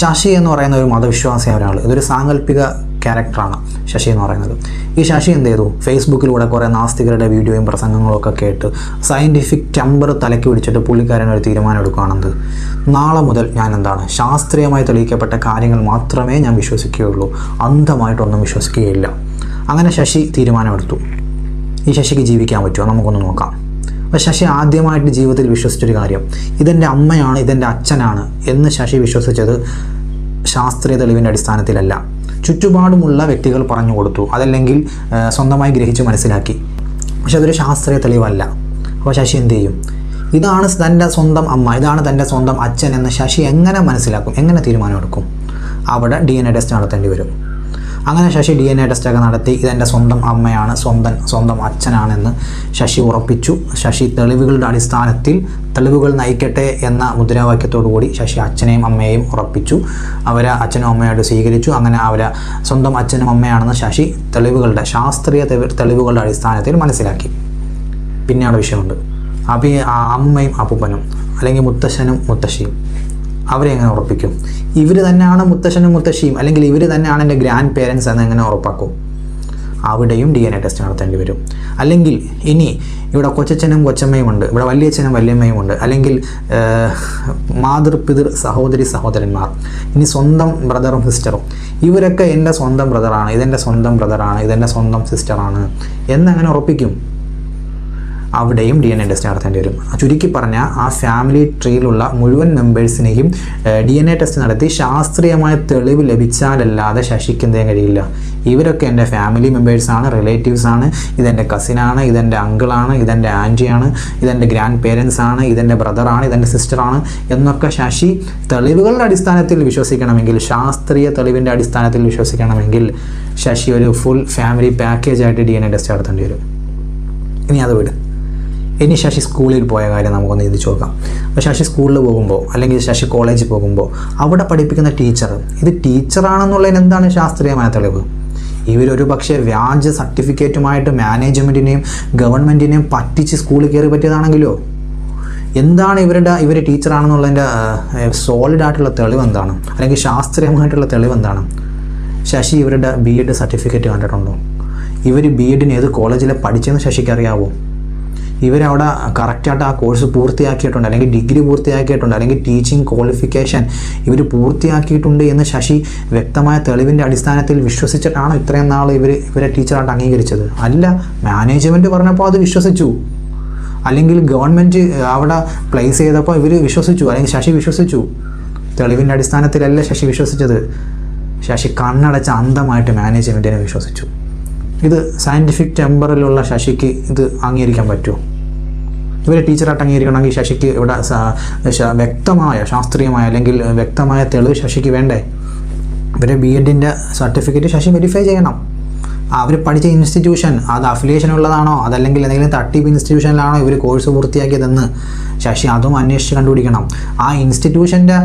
ശശി എന്ന് പറയുന്ന ഒരു മതവിശ്വാസിയായ ഒരാൾ ഇതൊരു സാങ്കല്പിക ക്യാരക്ടറാണ് ശശി എന്ന് പറയുന്നത്. ഈ ശശി എന്ത് ചെയ്തു? ഫേസ്ബുക്കിലൂടെ കുറേ നാസ്തികരുടെ വീഡിയോയും പ്രസംഗങ്ങളും ഒക്കെ കേട്ട് സയന്റിഫിക് ടെമ്പർ തലയ്ക്ക് പിടിച്ചിട്ട് പുള്ളിക്കാരൻ ഒരു തീരുമാനം എടുക്കുകയാണെന്ത് നാളെ മുതൽ ഞാൻ എന്താണ്? ശാസ്ത്രീയമായി തെളിയിക്കപ്പെട്ട കാര്യങ്ങൾ മാത്രമേ ഞാൻ വിശ്വസിക്കുകയുള്ളൂ. അന്ധമായിട്ടൊന്നും വിശ്വസിക്കുകയില്ല. അങ്ങനെ ശശി തീരുമാനമെടുത്തു. ഈ ശശിക്ക് ജീവിക്കാൻ പറ്റുമോ? നമുക്കൊന്ന് നോക്കാം. അപ്പോൾ ശശി ആദ്യമായിട്ട് ജീവിതത്തിൽ വിശ്വസിച്ചൊരു കാര്യം ഇതെന്റെ അമ്മയാണ് ഇതെന്റെ അച്ഛനാണ് എന്ന് ശശി വിശ്വസിച്ചത് ശാസ്ത്രീയ തെളിവിന്റെ അടിസ്ഥാനത്തിലല്ല. ചുറ്റുപാടുമുള്ള വ്യക്തികൾ പറഞ്ഞു കൊടുത്തു അതല്ലെങ്കിൽ സ്വന്തമായി ഗ്രഹിച്ച് മനസ്സിലാക്കി. പക്ഷെ അതൊരു ശാസ്ത്രീയ തെളിവല്ല. അപ്പോൾ ശശി എന്ത് ചെയ്യും? ഇതാണ് തന്റെ സ്വന്തം അമ്മ ഇതാണ് തന്റെ സ്വന്തം അച്ഛൻ എന്ന് ശശി എങ്ങനെ മനസ്സിലാക്കും എങ്ങനെ തീരുമാനമെടുക്കും? അവിടെ ഡി എൻ എ ടെസ്റ്റ് നടത്തേണ്ടി വരും. അങ്ങനെ ശശി ഡി എൻ എ ടെസ്റ്റൊക്കെ നടത്തി ഇതെന്റെ സ്വന്തം അമ്മയാണ് സ്വന്തം സ്വന്തം അച്ഛനാണെന്ന് ശശി ഉറപ്പിച്ചു. ശശി തെളിവുകളുടെ അടിസ്ഥാനത്തിൽ തെളിവുകൾ നയിക്കട്ടെ എന്ന മുദ്രാവാക്യത്തോടു കൂടി ശശി അച്ഛനെയും അമ്മയെയും ഉറപ്പിച്ചു. അവരെ അച്ഛനും അമ്മയായിട്ട് സ്വീകരിച്ചു. അങ്ങനെ അവരെ സ്വന്തം അച്ഛനും അമ്മയാണെന്ന് ശശി തെളിവുകളുടെ ശാസ്ത്രീയ തെളി- തെളിവുകളുടെ അടിസ്ഥാനത്തിൽ മനസ്സിലാക്കി. പിന്നെയാണ് വിഷയമുണ്ട്. അപ്പം അമ്മയും അപ്പൂപ്പനും അല്ലെങ്കിൽ മുത്തശ്ശനും മുത്തശ്ശിയും. അവരെ എങ്ങനെ ഉറപ്പിക്കും? ഇവർ തന്നെയാണ് മുത്തശ്ശനും മുത്തശ്ശിയും അല്ലെങ്കിൽ ഇവർ തന്നെയാണ് എന്റെ ഗ്രാൻഡ് പേരൻസ് എന്ന് എങ്ങനെ ഉറപ്പാക്കും? അവിടെയും ഡി എൻ എ ടെസ്റ്റ് നടത്തേണ്ടി വരും. അല്ലെങ്കിൽ ഇനി ഇവിടെ കൊച്ചച്ഛനും കൊച്ചമ്മയും ഉണ്ട് ഇവിടെ വലിയച്ഛനും വല്യമ്മയും ഉണ്ട് അല്ലെങ്കിൽ മാതൃപിതൃ സഹോദരി സഹോദരന്മാർ ഇനി സ്വന്തം ബ്രദറും സിസ്റ്ററും. ഇവരൊക്കെ എന്റെ സ്വന്തം ബ്രദറാണ് ഇതെന്റെ സ്വന്തം ബ്രദറാണ് ഇതെന്റെ സ്വന്തം സിസ്റ്ററാണ് എന്നങ്ങനെ ഉറപ്പിക്കും? അവിടെയും ഡി എൻ എ ടെസ്റ്റ് നടത്തേണ്ടി വരും. ചുരുക്കി പറഞ്ഞാൽ ആ ഫാമിലി ട്രീയിലുള്ള മുഴുവൻ മെമ്പേഴ്സിനെയും ഡി എൻ എ ടെസ്റ്റ് നടത്തി ശാസ്ത്രീയമായ തെളിവ് ലഭിച്ചാലല്ലാതെ ശശിക്ക് കഴിയില്ല. ഇവരൊക്കെ എന്റെ ഫാമിലി മെമ്പേഴ്സാണ് റിലേറ്റീവ്സാണ് ഇതെന്റെ കസിനാണ് ഇതെന്റെ അങ്കിളാണ് ഇതെന്റെ ആന്റിയാണ് ഇതെന്റെ ഗ്രാൻഡ് പേരൻസ് ആണ് ഇതെന്റെ ബ്രദറാണ് ഇതെന്റെ സിസ്റ്ററാണ് എന്നൊക്കെ ശശി തെളിവുകളുടെ അടിസ്ഥാനത്തിൽ വിശ്വസിക്കണമെങ്കിൽ ശാസ്ത്രീയ തെളിവിന്റെ അടിസ്ഥാനത്തിൽ വിശ്വസിക്കണമെങ്കിൽ ശശി ഒരു ഫുൾ ഫാമിലി പാക്കേജായിട്ട് ഡി എൻ എ ടെസ്റ്റ് നടത്തേണ്ടി വരും. ഇനി അത് വിട്. ഇനി ശശി സ്കൂളിൽ പോയ കാര്യം നമുക്കൊന്ന് ചിന്തിച്ച് നോക്കാം അപ്പോൾ ശശി സ്കൂളിൽ പോകുമ്പോൾ അല്ലെങ്കിൽ ശശി കോളേജിൽ പോകുമ്പോൾ അവിടെ പഠിപ്പിക്കുന്ന ടീച്ചർ ഇത് ടീച്ചറാണെന്നുള്ളതിന് എന്താണ് ശാസ്ത്രീയമായ തെളിവ്? ഇവരൊരു പക്ഷേ വ്യാജ സർട്ടിഫിക്കറ്റുമായിട്ട് മാനേജ്മെന്റിനെയും ഗവൺമെന്റിനെയും പറ്റിച്ച് സ്കൂളിൽ കയറി പറ്റിയതാണെങ്കിലോ? എന്താണ് ഇവരുടെ ഇവർ ടീച്ചറാണെന്നുള്ളതിന്റെ സോളിഡ് ആയിട്ടുള്ള തെളിവ് എന്താണ്? അല്ലെങ്കിൽ ശാസ്ത്രീയമായിട്ടുള്ള തെളിവ് എന്താണ്? ശശി ഇവരുടെ ബി എഡ് സർട്ടിഫിക്കറ്റ് കണ്ടിട്ടുണ്ടോ? ഇവർ ബി എഡിന് ഏത് കോളേജിലെ പഠിച്ചെന്ന് ശശിക്ക് അറിയാവോ ഇവരവിടെ കറക്റ്റായിട്ട് ആ കോഴ്സ് പൂർത്തിയാക്കിയിട്ടുണ്ട്. അല്ലെങ്കിൽ ഡിഗ്രി പൂർത്തിയാക്കിയിട്ടുണ്ട്. അല്ലെങ്കിൽ ടീച്ചിങ് ക്വാളിഫിക്കേഷൻ ഇവർ പൂർത്തിയാക്കിയിട്ടുണ്ട് എന്ന് ശശി വ്യക്തമായ തെളിവിന്റെ അടിസ്ഥാനത്തിൽ വിശ്വസിച്ചിട്ടാണ് ഇത്രയും നാൾ ഇവർ ഇവരെ ടീച്ചറായിട്ട് അംഗീകരിച്ചത്. അല്ല മാനേജ്മെന്റ് പറഞ്ഞപ്പോൾ അത് വിശ്വസിച്ചു. അല്ലെങ്കിൽ ഗവൺമെന്റ് അവിടെ പ്ലേസ് ചെയ്തപ്പോൾ ഇവർ വിശ്വസിച്ചു. അല്ലെങ്കിൽ ശശി വിശ്വസിച്ചു. തെളിവിന്റെ അടിസ്ഥാനത്തിലല്ല ശശി വിശ്വസിച്ചത്. ശശി കണ്ണടച്ച അന്ധമായിട്ട് മാനേജ്മെന്റിനെ വിശ്വസിച്ചു. ഇത് സയന്റിഫിക് ടെമ്പറിലുള്ള ശശിക്ക് ഇത് അംഗീകരിക്കാൻ പറ്റുമോ? ഇവരെ ടീച്ചറായിട്ട് അംഗീകരിക്കണമെങ്കിൽ ശശിക്ക് ഇവിടെ വ്യക്തമായ ശാസ്ത്രീയമായ അല്ലെങ്കിൽ വ്യക്തമായ തെളിവ് ശശിക്ക് വേണ്ടേ? ഇവരെ ബി എഡിന്റെ സർട്ടിഫിക്കറ്റ് ശശി വെരിഫൈ ചെയ്യണം. അവർ പഠിച്ച ഇൻസ്റ്റിറ്റ്യൂഷൻ അത് അഫിലിയേഷൻ ഉള്ളതാണോ? അതല്ലെങ്കിൽ എന്തെങ്കിലും തട്ടിപ്പ് ഇൻസ്റ്റിറ്റ്യൂഷനിലാണോ ഇവർ കോഴ്സ് പൂർത്തിയാക്കിയതെന്ന് ശശി അതും അന്വേഷിച്ച് കണ്ടുപിടിക്കണം. ആ ഇൻസ്റ്റിറ്റ്യൂഷന്റെ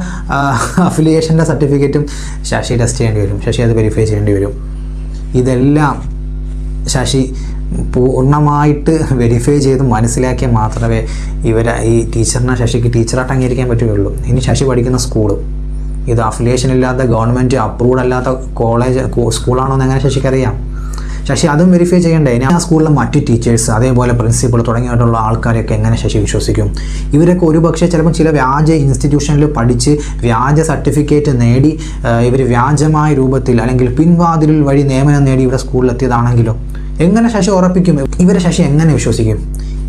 അഫിലിയേഷന്റെ സർട്ടിഫിക്കറ്റും ശശി ടെസ്റ്റ് ചെയ്യേണ്ടി വരും. ശശി അത് വെരിഫൈ ചെയ്യേണ്ടി വരും. ഇതെല്ലാം ശശി പൂർണമായിട്ട് വെരിഫൈ ചെയ്ത് മനസ്സിലാക്കിയാൽ മാത്രമേ ഇവരെ ഈ ടീച്ചറിനെ ശശിക്ക് ടീച്ചറായിട്ട് അംഗീകരിക്കാൻ പറ്റുകയുള്ളൂ. ഇനി ശശി പഠിക്കുന്ന സ്കൂൾ ഇത് അഫിലിയേഷൻ ഇല്ലാത്ത ഗവൺമെന്റ് അപ്രൂവ്ഡ് അല്ലാത്ത കോളേജ് സ്കൂളാണോ എന്ന് എങ്ങനെ ശശിക്കറിയാം ശശി അതും വെരിഫൈ ചെയ്യണ്ടേ? ഇനി ആ സ്കൂളിലെ മറ്റ് ടീച്ചേഴ്സ് അതേപോലെ പ്രിൻസിപ്പൾ തുടങ്ങിയിട്ടുള്ള ആൾക്കാരെയൊക്കെ എങ്ങനെ ശശി വിശ്വസിക്കും? ഇവരൊക്കെ ഒരുപക്ഷെ ചിലപ്പോൾ ചില വ്യാജ ഇൻസ്റ്റിറ്റ്യൂഷനിൽ പഠിച്ച് വ്യാജ സർട്ടിഫിക്കറ്റ് നേടി ഇവർ വ്യാജമായ രൂപത്തിൽ അല്ലെങ്കിൽ പിൻവാതിലിൽ വഴി നിയമനം നേടി ഇവിടെ സ്കൂളിലെത്തിയതാണെങ്കിലോ എങ്ങനെ ശശി ഉറപ്പിക്കും? ഇവരെ ശശി എങ്ങനെ വിശ്വസിക്കും?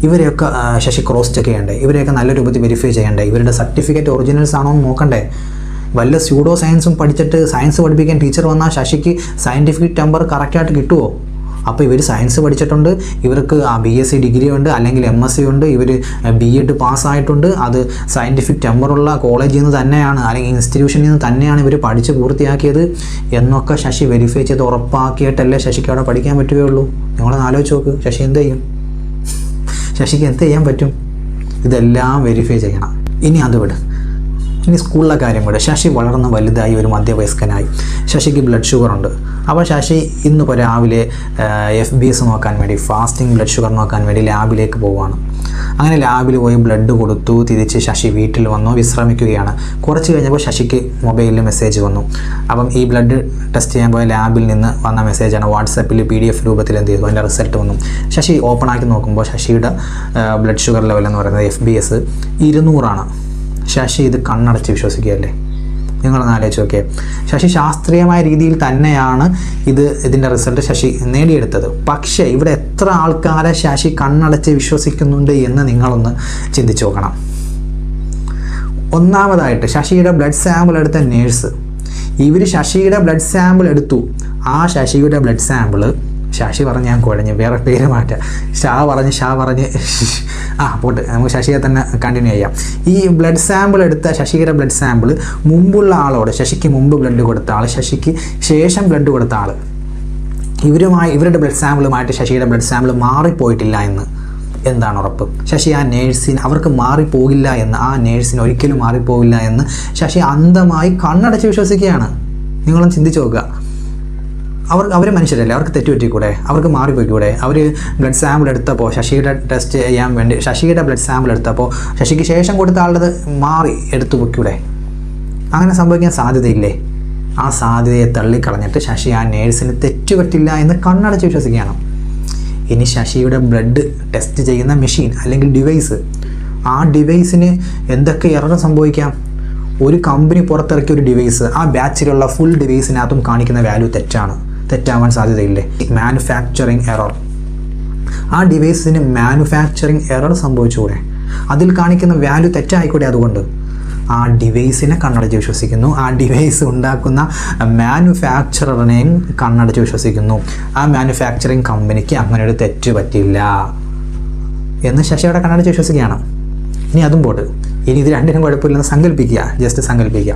ഇവരെയൊക്കെ ശശി ക്രോസ് ചെക്ക് ചെയ്യണ്ടേ? ഇവരെയൊക്കെ നല്ല രൂപത്തിൽ വെരിഫൈ ചെയ്യണ്ടേ? ഇവരുടെ സർട്ടിഫിക്കറ്റ് ഒറിജിനൽസ് ആണോ എന്ന് നോക്കണ്ടേ? വല്ല സ്യൂഡോ സയൻസും പഠിച്ചിട്ട് സയൻസ് പഠിപ്പിക്കാൻ ടീച്ചർ വന്നാൽ ശശിക്ക് സയന്റിഫിക് ടെമ്പർ കറക്റ്റായിട്ട് കിട്ടുമോ അപ്പോൾ ഇവർ സയൻസ് പഠിച്ചിട്ടുണ്ട് ഇവർക്ക് ആ ബി എസ് സി ഡിഗ്രി ഉണ്ട് അല്ലെങ്കിൽ എം എസ് സി ഉണ്ട് ഇവർ ബി എഡ് പാസ്സായിട്ടുണ്ട് അത് സയന്റിഫിക് ടെമ്പറുള്ള കോളേജിൽ നിന്ന് തന്നെയാണ് അല്ലെങ്കിൽ ഇൻസ്റ്റിറ്റ്യൂഷനിൽ നിന്ന് തന്നെയാണ് ഇവർ പഠിച്ച് പൂർത്തിയാക്കിയത് എന്നൊക്കെ ശശി വെരിഫൈ ചെയ്ത് ഉറപ്പാക്കിയിട്ടല്ലേ ശശിക്ക് അവിടെ പഠിക്കാൻ പറ്റുകയുള്ളൂ. നിങ്ങളൊന്ന് ആലോചിച്ച് നോക്ക് ശശി എന്ത് ചെയ്യും? ശശിക്ക് എന്ത് ചെയ്യാൻ പറ്റും? ഇതെല്ലാം വെരിഫൈ ചെയ്യണം. ഇനി അത് വിട്. ഇനി സ്കൂളിലെ കാര്യം കൂടെ ശശി വളർന്ന് വലുതായി ഒരു മധ്യവയസ്കനായി. ശശിക്ക് ബ്ലഡ് ഷുഗർ ഉണ്ട്. അപ്പോൾ ശശി ഇന്നിപ്പോൾ രാവിലെ എഫ് ബി എസ് നോക്കാൻ വേണ്ടി ഫാസ്റ്റിംഗ് ബ്ലഡ് ഷുഗർ നോക്കാൻ വേണ്ടി ലാബിലേക്ക് പോവുകയാണ്. അങ്ങനെ ലാബിൽ പോയി ബ്ലഡ് കൊടുത്തു തിരിച്ച് ശശി വീട്ടിൽ വന്നു വിശ്രമിക്കുകയാണ്. കുറച്ച് കഴിഞ്ഞപ്പോൾ ശശിക്ക് മൊബൈലിൽ മെസ്സേജ് വന്നു. അപ്പം ഈ ബ്ലഡ് ടെസ്റ്റ് ചെയ്യാൻ പോയ ലാബിൽ നിന്ന് വന്ന മെസ്സേജാണ് വാട്സപ്പിൽ പി ഡി എഫ് രൂപത്തിൽ എന്ത് ചെയ്തു? അതിന്റെ റിസൾട്ട് വന്നു. ശശി ഓപ്പൺ ആക്കി നോക്കുമ്പോൾ ശശിയുടെ ബ്ലഡ് ഷുഗർ ലെവൽ എന്ന് പറയുന്നത് എഫ് ബി എസ് ഇരുന്നൂറാണ്. ശശി ഇത് കണ്ണടച്ച് വിശ്വസിക്കുകയല്ലേ? നിങ്ങളൊന്ന് ആലോചിച്ച് നോക്കിയേ. ശശി ശാസ്ത്രീയമായ രീതിയിൽ തന്നെയാണ് ഇത് ഇതിന്റെ റിസൾട്ട് ശശി നേടിയെടുത്തത്. പക്ഷേ ഇവിടെ എത്ര ആൾക്കാരെ ശശി കണ്ണടച്ച് വിശ്വസിക്കുന്നുണ്ട് എന്ന് നിങ്ങളൊന്ന് ചിന്തിച്ചു നോക്കണം. ഒന്നാമതായിട്ട് ശശിയുടെ ബ്ലഡ് സാമ്പിൾ എടുത്ത നേഴ്സ് ഇവർ ശശിയുടെ ബ്ലഡ് സാമ്പിൾ എടുത്തു. ആ ശശിയുടെ ബ്ലഡ് സാമ്പിൾ ശശി പറഞ്ഞ് ഞാൻ കുഴഞ്ഞു വേറെ പേര് മാറ്റാം ഷാ പറഞ്ഞ് ഷാ പറഞ്ഞ് ആ പോട്ട്. നമുക്ക് ശശിയെ തന്നെ കണ്ടിന്യൂ ചെയ്യാം. ഈ ബ്ലഡ് സാമ്പിൾ എടുത്ത ശശിയുടെ ബ്ലഡ് സാമ്പിൾ മുമ്പുള്ള ആളോട് ശശിക്ക് മുമ്പ് ബ്ലഡ് കൊടുത്ത ആൾ ശശിക്ക് ശേഷം ബ്ലഡ് കൊടുത്ത ആൾ ഇവരുമായി ഇവരുടെ ബ്ലഡ് സാമ്പിളുമായിട്ട് ശശിയുടെ ബ്ലഡ് സാമ്പിൾ മാറിപ്പോയിട്ടില്ല എന്ന് എന്താണ് ഉറപ്പ്? ശശി ആ നേഴ്സിന് അവർക്ക് മാറിപ്പോകില്ല എന്ന് ആ നേഴ്സിന് ഒരിക്കലും മാറിപ്പോകില്ല എന്ന് ശശി അന്ധമായി കണ്ണടച്ച് വിശ്വസിക്കുകയാണ്. നിങ്ങളൊന്ന് ചിന്തിച്ച് നോക്കുക. അവർ അവർ മനുഷ്യരല്ലേ? അവർക്ക് തെറ്റുപറ്റിക്കൂടെ? അവർക്ക് മാറിപ്പോയിക്കൂടെ? അവർ ബ്ലഡ് സാമ്പിൾ എടുത്തപ്പോൾ ശശിയുടെ ടെസ്റ്റ് ചെയ്യാൻ വേണ്ടി ശശിയുടെ ബ്ലഡ് സാമ്പിൾ എടുത്തപ്പോൾ ശശിക്ക് ശേഷം കൊടുത്ത ആളുടെ മാറി എടുത്തു പൊയ്ക്കൂടെ? അങ്ങനെ സംഭവിക്കാൻ സാധ്യതയില്ലേ? ആ സാധ്യതയെ തള്ളിക്കളഞ്ഞിട്ട് ശശി ആ നേഴ്സിന് തെറ്റുപറ്റില്ല എന്ന് കണ്ണടച്ച് വിശ്വസിക്കുകയാണ്. ഇനി ശശിയുടെ ബ്ലഡ് ടെസ്റ്റ് ചെയ്യുന്ന മെഷീൻ അല്ലെങ്കിൽ ഡിവൈസ് ആ ഡിവൈസിന് എന്തൊക്കെ എറർ സംഭവിക്കാം? ഒരു കമ്പനി പുറത്തിറക്കിയ ഒരു ഡിവൈസ് ആ ബാച്ചിലുള്ള ഫുൾ ഡിവൈസിനകത്തും കാണിക്കുന്ന വാല്യൂ തെറ്റാണ്. തെറ്റാവാൻ സാധ്യതയില്ലേ? മാനുഫാക്ചറിങ് എറർ ആ ഡിവൈസിന് മാനുഫാക്ചറിങ് എറർ സംഭവിച്ചുകൂടെ? അതിൽ കാണിക്കുന്ന വാല്യൂ തെറ്റായിക്കൂടെ അതുകൊണ്ട്? ആ ഡിവൈസിനെ കണ്ണടച്ച് വിശ്വസിക്കുന്നു. ആ ഡിവൈസ് ഉണ്ടാക്കുന്ന മാനുഫാക്ചററിനെയും കണ്ണടച്ച് വിശ്വസിക്കുന്നു. ആ മാനുഫാക്ചറിങ് കമ്പനിക്ക് അങ്ങനെ ഒരു തെറ്റ് പറ്റില്ല. എന്ന് ശശി അവിടെ കണ്ണടച്ച് വിശ്വസിക്കുകയാണ്. ഇനി അതും പോട്ട്. ഇനി ഇത് രണ്ടിനും കുഴപ്പമില്ലെന്ന് സങ്കല്പിക്കുക ജസ്റ്റ് സങ്കല്പിക്കുക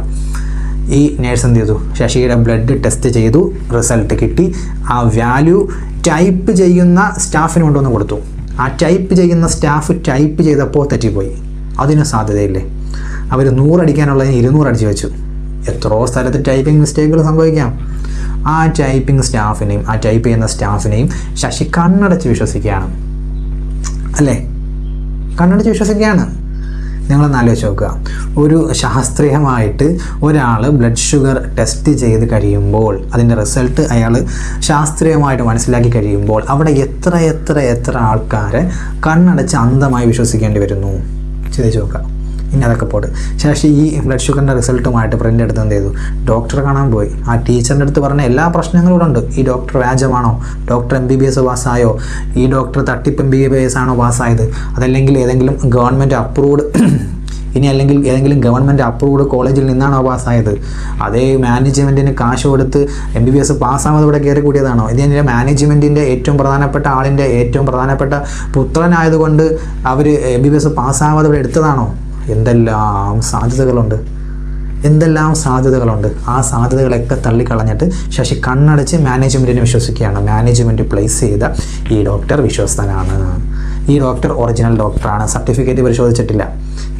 ഈ നേഴ്സ് എന്ത് ചെയ്തു? ശശിയുടെ ബ്ലഡ് ടെസ്റ്റ് ചെയ്തു. റിസൾട്ട് കിട്ടി. ആ വാല്യൂ ടൈപ്പ് ചെയ്യുന്ന സ്റ്റാഫിന് കൊണ്ടുവന്ന് കൊടുത്തു. ആ ടൈപ്പ് ചെയ്യുന്ന സ്റ്റാഫ് ടൈപ്പ് ചെയ്തപ്പോൾ തെറ്റിപ്പോയി. അതിന് സാധ്യതയില്ലേ? അവർ നൂറടിക്കാനുള്ളതിന് ഇരുന്നൂറ് അടിച്ച് വെച്ചു. എത്രയോ സ്ഥലത്ത് ടൈപ്പിംഗ് മിസ്റ്റേക്കുകൾ സംഭവിക്കാം. ആ ടൈപ്പിംഗ് സ്റ്റാഫിനെയും ആ ടൈപ്പ് ചെയ്യുന്ന സ്റ്റാഫിനെയും ശശി കണ്ണടച്ച് വിശ്വസിക്കുകയാണ്. അല്ലേ? കണ്ണടച്ച് വിശ്വസിക്കുകയാണ്. നിങ്ങളൊന്ന് ആലോചിച്ച് നോക്കുക. ഒരു ശാസ്ത്രീയമായിട്ട് ഒരാൾ ബ്ലഡ് ഷുഗർ ടെസ്റ്റ് ചെയ്ത് കഴിയുമ്പോൾ അതിന്റെ റിസൾട്ട് അയാൾ ശാസ്ത്രീയമായിട്ട് മനസ്സിലാക്കി കഴിയുമ്പോൾ അവിടെ എത്ര എത്ര എത്ര ആൾക്കാരെ കണ്ണടച്ച് അന്ധമായി വിശ്വസിക്കേണ്ടി വരുന്നു? ചിന്തിച്ച് നോക്കുക. ഇനി അതൊക്കെ പോട്ട്. ശേഷം ഈ ബ്ലഡ് ഷുഗറിന്റെ റിസൾട്ടുമായിട്ട് പ്രിന്റ് എടുത്ത് എന്ത് ചെയ്തു? ഡോക്ടറെ കാണാൻ പോയി. ആ ടീച്ചറിന്റെ അടുത്ത് പറഞ്ഞ എല്ലാ പ്രശ്നങ്ങളും ഉണ്ട്. ഈ doctor വ്യാജമാണോ? Doctor M B B S പാസ്സായോ? ഈ ഡോക്ടർ തട്ടിപ്പ് എം ബി ബി എസ് ആണോ പാസ്സായത്? അതല്ലെങ്കിൽ ഏതെങ്കിലും ഗവൺമെന്റ് അപ്രൂവ്ഡ് ഇനി അല്ലെങ്കിൽ ഏതെങ്കിലും ഗവൺമെന്റ് അപ്രൂവ്ഡ് കോളേജിൽ നിന്നാണോ പാസ്സായത്? അതേ മാനേജ്മെന്റിന് കാശ് കൊടുത്ത് എം ബി ബി എസ് പാസ്സാവാതെ ഇവിടെ കയറി കൂടിയതാണോ? ഇത് എന്റെ മാനേജ്മെന്റിന്റെ ഏറ്റവും പ്രധാനപ്പെട്ട ആളിന്റെ ഏറ്റവും പ്രധാനപ്പെട്ട പുത്രനായതുകൊണ്ട് അവർ എം ബി ബി എസ് പാസ്സാവാതെ ഇവിടെ എടുത്തതാണോ? എന്തെല്ലാം സാധ്യതകളുണ്ട്? എന്തെല്ലാം സാധ്യതകളുണ്ട്? ആ സാധ്യതകളൊക്കെ തള്ളിക്കളഞ്ഞിട്ട് ശശി കണ്ണടച്ച് മാനേജ്മെന്റിനെ വിശ്വസിക്കുകയാണ്. മാനേജ്മെന്റ് പ്ലേസ് ചെയ്ത ഈ ഡോക്ടർ വിശ്വസ്തനാണ്. ഈ ഡോക്ടർ ഒറിജിനൽ ഡോക്ടറാണ്. സർട്ടിഫിക്കറ്റ് പരിശോധിച്ചിട്ടില്ല.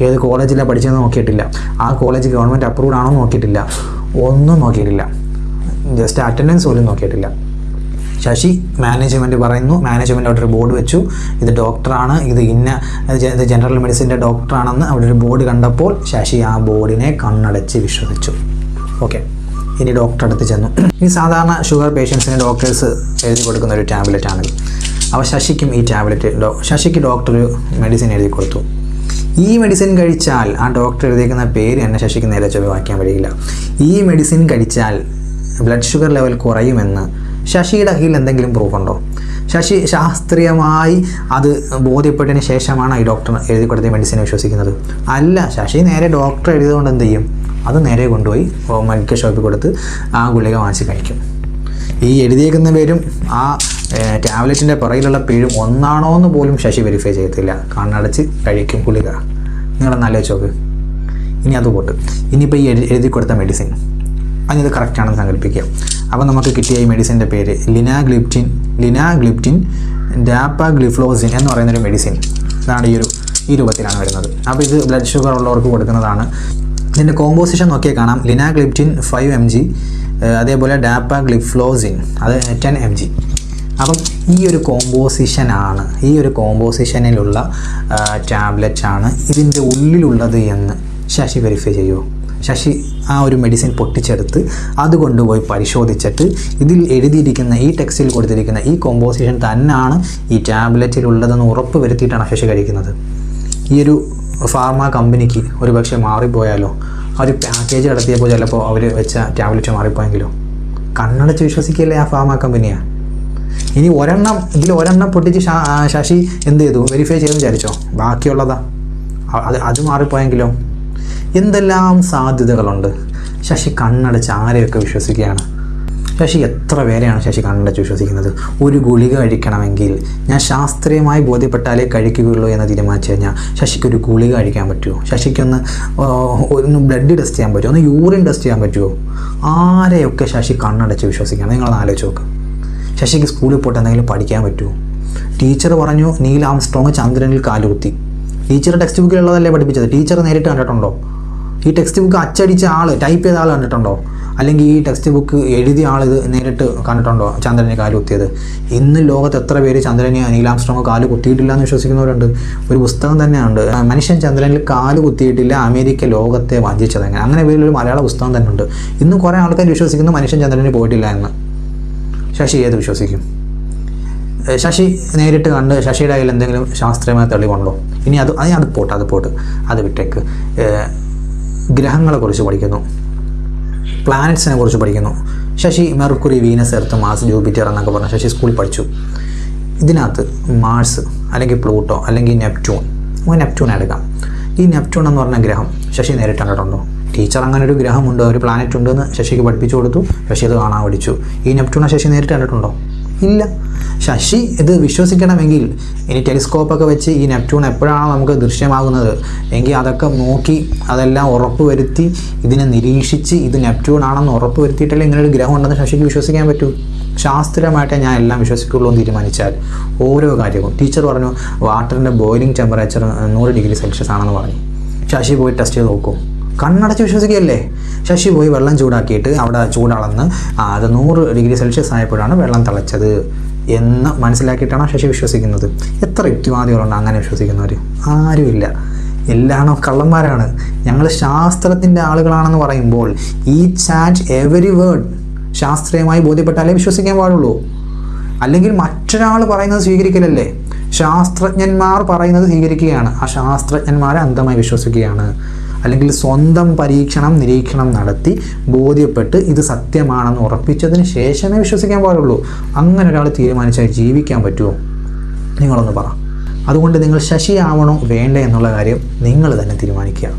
ഏത് കോളേജിലാണ് പഠിച്ചതെന്ന് നോക്കിയിട്ടില്ല. ആ കോളേജ് ഗവൺമെന്റ് അപ്രൂവ്ഡ് ആണോ നോക്കിയിട്ടില്ല. ഒന്നും നോക്കിയിട്ടില്ല. ജസ്റ്റ് അറ്റൻഡൻസ് പോലും നോക്കിയിട്ടില്ല. ശശി മാനേജ്മെന്റ് പറയുന്നു. മാനേജ്മെന്റ് അവിടെ ഒരു ബോർഡ് വെച്ചു. ഇത് ഡോക്ടറാണ് ഇത് ഇന്ന ഇത് ജനറൽ മെഡിസിന്റെ ഡോക്ടറാണെന്ന് അവിടെ ഒരു ബോർഡ് കണ്ടപ്പോൾ ശശി ആ ബോർഡിനെ കണ്ണടച്ച് വിശ്വസിച്ചു. ഓക്കെ ഇനി ഡോക്ടറെ അടുത്ത് ചെന്നു. ഈ സാധാരണ ഷുഗർ പേഷ്യൻസിന് ഡോക്ടേഴ്സ് എഴുതി കൊടുക്കുന്ന ഒരു ടാബ്ലറ്റ് ആണിത്. അപ്പോൾ ശശിക്കും ഈ ടാബ്ലറ്റ് ഡോ ശശിക്ക് ഡോക്ടർ മെഡിസിൻ എഴുതി കൊടുത്തു. ഈ മെഡിസിൻ കഴിച്ചാൽ ആ ഡോക്ടർ എഴുതിയിരിക്കുന്ന പേര് എന്നെ ശശിക്ക് നേരെ ചൊവ്വ വായിക്കാൻ കഴിയില്ല ഈ മെഡിസിൻ കഴിച്ചാൽ ബ്ലഡ് ഷുഗർ ലെവൽ കുറയുമെന്ന് ശശിയുടെ കയ്യിൽ എന്തെങ്കിലും പ്രൂഫ് ഉണ്ടോ? ശശി ശാസ്ത്രീയമായി അത് ബോധ്യപ്പെട്ടതിന് ശേഷമാണ് ഈ ഡോക്ടർ എഴുതി കൊടുത്ത മെഡിസിൻ വിശ്വസിക്കുന്നത്. അല്ല ശശി നേരെ ഡോക്ടർ എഴുതിയതുകൊണ്ട് എന്ത് ചെയ്യും? അത് നേരെ കൊണ്ടുപോയി മെഡിക്കൽ ഷോപ്പിൽ കൊടുത്ത് ആ ഗുളിക വാങ്ങിച്ച് കഴിക്കും. ഈ എഴുതിയേക്കുന്ന പേരും ആ ടാബ്ലറ്റിന്റെ പുറകിലുള്ള പേരും ഒന്നാണോ എന്ന് പോലും ശശി വെരിഫൈ ചെയ്യത്തില്ല. കണ്ണടച്ച് കഴിക്കും ഗുളിക. നിങ്ങളൊന്ന് ആലോചിച്ച് നോക്ക്. ഇനി അത് പോട്ട്. ഇനിയിപ്പോൾ ഈ എഴുതി കൊടുത്ത മെഡിസിൻ അതിനത് കറക്റ്റാണെന്ന് സങ്കല്പിക്കുക. അപ്പോൾ നമുക്ക് കിട്ടിയ ഈ മെഡിസിന്റെ പേര് ലിനാഗ്ലിപ്റ്റിൻ ലിനാഗ്ലിപ്റ്റിൻ ഡാപ്പാഗ്ലിഫ്ലോസിൻ എന്ന് പറയുന്നൊരു മെഡിസിൻ ഇതാണ് ഈ ഒരു ഈ രൂപത്തിലാണ് വരുന്നത്. അപ്പോൾ ഇത് ബ്ലഡ് ഷുഗർ ഉള്ളവർക്ക് കൊടുക്കുന്നതാണ്. ഇതിന്റെ കോമ്പോസിഷൻ നോക്കിയാൽ കാണാം. ലിനാഗ്ലിപ്റ്റിൻ ഫൈവ് എം ജി അതേപോലെ ഡാപ്പാഗ്ലിഫ്ലോസിൻ അത് ടെൻ എം ജി അപ്പം ഈ ഒരു കോമ്പോസിഷനാണ് ഈ ഒരു കോമ്പോസിഷനിലുള്ള ടാബ്ലറ്റ് ആണ് ഇതിന്റെ ഉള്ളിലുള്ളത് എന്ന് ശശി വെരിഫൈ ചെയ്യുമോ ശശി ആ ഒരു മെഡിസിൻ പൊട്ടിച്ചെടുത്ത് അത് കൊണ്ടുപോയി പരിശോധിച്ചിട്ട് ഇതിൽ എഴുതിയിരിക്കുന്ന ഈ ടെക്സ്റ്റിൽ കൊടുത്തിരിക്കുന്ന ഈ കോമ്പോസിഷൻ തന്നെയാണ് ഈ ടാബ്ലറ്റിലുള്ളതെന്ന് ഉറപ്പ് വരുത്തിയിട്ടാണ് ശശി കഴിക്കുന്നത്. ഈ ഒരു ഫാർമ കമ്പനിക്ക് ഒരു പക്ഷേ മാറിപ്പോയാലോ അവർ പാക്കേജ് നടത്തിയപ്പോൾ ചിലപ്പോൾ അവർ വെച്ച ടാബ്ലറ്റ് മാറിപ്പോയെങ്കിലോ? കണ്ണടച്ച് വിശ്വസിക്കല്ലേ ആ ഫാർമ കമ്പനിയാണ് ഇനി ഒരെണ്ണം ഇതിൽ ഒരെണ്ണം പൊട്ടിച്ച് ശശി എന്ത് ചെയ്തു? വെരിഫൈ ചെയ്തെന്ന് വിചാരിച്ചോ? ബാക്കിയുള്ളതാ. അത് അത് മാറിപ്പോയെങ്കിലോ? എന്തെല്ലാം സാധ്യതകളുണ്ട്? ശശി കണ്ണടച്ച് ആരെയൊക്കെ വിശ്വസിക്കുകയാണ്? ശശി എത്ര പേരെയാണ് ശശി കണ്ണടച്ച് വിശ്വസിക്കുന്നത്? ഒരു ഗുളിക കഴിക്കണമെങ്കിൽ ഞാൻ ശാസ്ത്രീയമായി ബോധ്യപ്പെട്ടാലേ കഴിക്കുകയുള്ളൂ എന്ന് തീരുമാനിച്ചു കഴിഞ്ഞാൽ ശശിക്ക് ഒരു ഗുളിക കഴിക്കാൻ പറ്റുമോ? ശശിക്കൊന്ന് ഒന്ന് ബ്ലഡ് ടെസ്റ്റ് ചെയ്യാൻ പറ്റുമോ? ഒന്ന് യൂറിൻ ടെസ്റ്റ് ചെയ്യാൻ പറ്റുമോ? ആരെയൊക്കെ ശശി കണ്ണടച്ച് വിശ്വസിക്കണം? നിങ്ങളൊന്ന് ആലോചിച്ച് നോക്ക്. ശശിക്ക് സ്കൂളിൽ പോയിട്ട് എന്തെങ്കിലും പഠിക്കാൻ പറ്റുമോ? ടീച്ചർ പറഞ്ഞു നീൽ ആംസ്ട്രോങ് ചന്ദ്രനിൽ കാലുകുത്തി. ടീച്ചർ ടെക്സ്റ്റ് ബുക്കിലുള്ളതല്ലേ പഠിപ്പിച്ചത്? ടീച്ചർ നേരിട്ട് കണ്ടിട്ടുണ്ടോ? ഈ ടെക്സ്റ്റ് ബുക്ക് അച്ചടിച്ച ആൾ ടൈപ്പ് ചെയ്ത ആൾ കണ്ടിട്ടുണ്ടോ? അല്ലെങ്കിൽ ഈ ടെക്സ്റ്റ് ബുക്ക് എഴുതിയ ആൾ ഇത് നേരിട്ട് കണ്ടിട്ടുണ്ടോ? ചന്ദ്രനെ കാൽ കുത്തിയത്. ഇന്ന് ലോകത്ത് എത്ര പേര് ചന്ദ്രനെ നീലാംസ്ട്രോങ് കാൽ കുത്തിയിട്ടില്ല എന്ന് വിശ്വസിക്കുന്നവരുണ്ട്? ഒരു പുസ്തകം തന്നെയുണ്ട്. മനുഷ്യൻ ചന്ദ്രനിൽ കാൽ കുത്തിയിട്ടില്ല അമേരിക്ക ലോകത്തെ വഞ്ചിച്ചത് എങ്ങനെ അങ്ങനെ പേരിലൊരു മലയാള പുസ്തകം തന്നെ ഉണ്ട് ഇന്ന് കുറേ ആൾക്കാർ വിശ്വസിക്കുന്നു മനുഷ്യൻ ചന്ദ്രനിൽ പോയിട്ടില്ല എന്ന്. ശശി ഏത് വിശ്വസിക്കും? ശശി നേരിട്ട് കണ്ട് ശശിയുടെ കയ്യിൽ എന്തെങ്കിലും ശാസ്ത്രീയമായ തെളിവുണ്ടോ? ഇനി അത് അത് അത് പോട്ട് അത് പോട്ട്. അത് വിട്ടേക്ക്. ഗ്രഹങ്ങളെ ഗ്രഹങ്ങളെക്കുറിച്ച് പഠിക്കുന്നു. പ്ലാനറ്റ്സിനെ കുറിച്ച് പഠിക്കുന്നു. Sasi Mercury Venus Earth Mars Jupiter എന്നൊക്കെ പറഞ്ഞ് ശശി സ്കൂളിൽ പഠിച്ചു. ഇതിനകത്ത് മാർസ് അല്ലെങ്കിൽ പ്ലൂട്ടോ അല്ലെങ്കിൽ നെപ്റ്റ്യൂൺ നമുക്ക് നെപ്റ്റ്യൂൺ എടുക്കാം. ഈ നെപ്റ്റ്യൂൺ എന്ന് പറഞ്ഞ ഗ്രഹം ശശി നേരിട്ട് കണ്ടിട്ടുണ്ടോ? ടീച്ചർ അങ്ങനെ ഒരു ഗ്രഹമുണ്ട് ഒരു പ്ലാനറ്റ് ഉണ്ടെന്ന് ശശിക്ക് പഠിപ്പിച്ചു കൊടുത്തു. ശശി അത് കാണാൻ പഠിച്ചു. ഈ നെപ്റ്റ്യൂണെ ശശി നേരിട്ട് കണ്ടിട്ടുണ്ടോ? ഇല്ല. ശശി ഇത് വിശ്വസിക്കണമെങ്കിൽ ഇനി ടെലിസ്കോപ്പൊക്കെ വെച്ച് ഈ നെപ്റ്റ്യൂൺ എപ്പോഴാണോ നമുക്ക് ദൃശ്യമാകുന്നത്? എങ്കിൽ അതൊക്കെ നോക്കി അതെല്ലാം ഉറപ്പ് വരുത്തി ഇതിനെ നിരീക്ഷിച്ച് ഇത് നെപ്റ്റ്യൂൺ ആണെന്ന് ഉറപ്പ് വരുത്തിയിട്ടല്ലേ ഇങ്ങനെ ഒരു ഗ്രഹം ഉണ്ടെന്ന് ശശിക്ക് വിശ്വസിക്കാൻ പറ്റൂ? ശാസ്ത്രീയമായിട്ടേ ഞാൻ എല്ലാം വിശ്വസിക്കുള്ളൂ എന്ന് തീരുമാനിച്ചാൽ ഓരോ കാര്യവും. ടീച്ചർ പറഞ്ഞു വാട്ടറിന്റെ ബോയിലിംഗ് ടെമ്പറേച്ചർ നൂറ് ഡിഗ്രി സെൽഷ്യസ് ആണെന്ന് പറഞ്ഞു. ശശി പോയി ടെസ്റ്റ് ചെയ്ത് നോക്കും. കണ്ണടച്ച് വിശ്വസിക്കുകയല്ലേ? ശശി പോയി വെള്ളം ചൂടാക്കിയിട്ട് അവിടെ ചൂടളന്ന് അത് നൂറ് ഡിഗ്രി സെൽഷ്യസ് ആയപ്പോഴാണ് വെള്ളം തിളച്ചത് എന്ന് മനസ്സിലാക്കിയിട്ടാണ് ശശി വിശ്വസിക്കുന്നത്. എത്ര യുക്തിവാദികളുണ്ട് അങ്ങനെ വിശ്വസിക്കുന്നവർ ആരുമില്ല. എല്ലാണോ കള്ളന്മാരാണ്. ഞങ്ങൾ ശാസ്ത്രത്തിന്റെ ആളുകളാണെന്ന് പറയുമ്പോൾ ഈ ചാറ്റ് എവരി വേർഡ് ശാസ്ത്രീയമായി ബോധ്യപ്പെട്ടാലേ വിശ്വസിക്കാൻ പാടുള്ളൂ. അല്ലെങ്കിൽ മറ്റൊരാൾ പറയുന്നത് സ്വീകരിക്കലല്ലേ? ശാസ്ത്രജ്ഞന്മാർ പറയുന്നത് സ്വീകരിക്കുകയാണ്. ആ ശാസ്ത്രജ്ഞന്മാരെ അന്ധമായി വിശ്വസിക്കുകയാണ്. അല്ലെങ്കിൽ സ്വന്തം പരീക്ഷണം നിരീക്ഷണം നടത്തി ബോധ്യപ്പെട്ട് ഇത് സത്യമാണെന്ന് ഉറപ്പിച്ചതിന് ശേഷമേ വിശ്വസിക്കാൻ പാടുള്ളൂ. അങ്ങനെ ഒരാൾ തീരുമാനിച്ചാൽ ജീവിക്കാൻ പറ്റുമോ? നിങ്ങളൊന്ന് പറ. അതുകൊണ്ട് നിങ്ങൾ ശശിയാവണോ വേണ്ട എന്നുള്ള കാര്യം നിങ്ങൾ തന്നെ തീരുമാനിക്കുക.